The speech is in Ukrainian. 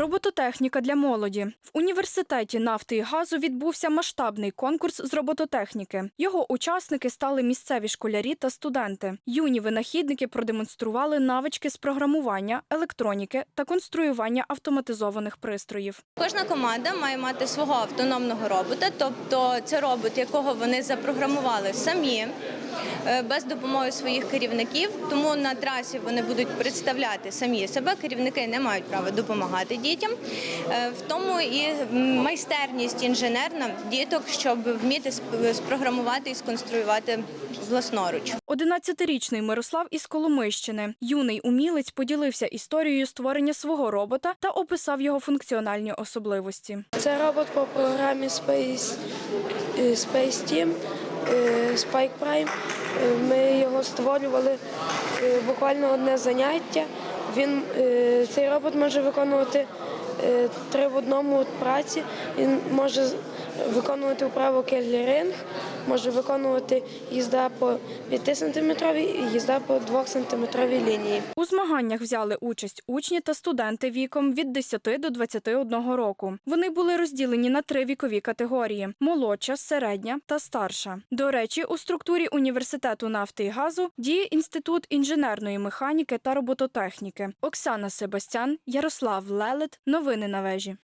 Робототехніка для молоді в університеті нафти і газу відбувся масштабний конкурс з робототехніки. Його учасники стали місцеві школярі та студенти. Юні винахідники продемонстрували навички з програмування, електроніки та конструювання автоматизованих пристроїв. Кожна команда має мати свого автономного робота, тобто це робот, якого вони запрограмували самі е, без допомоги своїх керівників. Тому на трасі вони будуть представляти самі себе. Керівники не мають права допомагати дітям. Е, В тому і майстерність інженерна діток, щоб вміти спрограмувати і сконструювати власноруч. 11-річний Мирослав із Коломийщини. Юний умілець поділився історією створення свого робота та описав його функціональні особливості. Це робот по програмі Space, е, Space Team, е, Spike Prime. Ми його створювали буквально одне заняття. Він, е, цей робот може виконувати три в одному праці. Він може виконувати вправу Келлі-ринг, може виконувати їзда по 5 сантиметровій і їзда по 2 сантиметровій лінії. У змаганнях взяли участь учні та студенти віком від 10 до 21 року. Вони були розділені на три вікові категорії: молодша, середня та старша. До речі, у структурі університету нафти і газу діє інститут інженерної механіки та робототехніки. Оксана Себастян, Ярослав Лелет. Новини на вежі.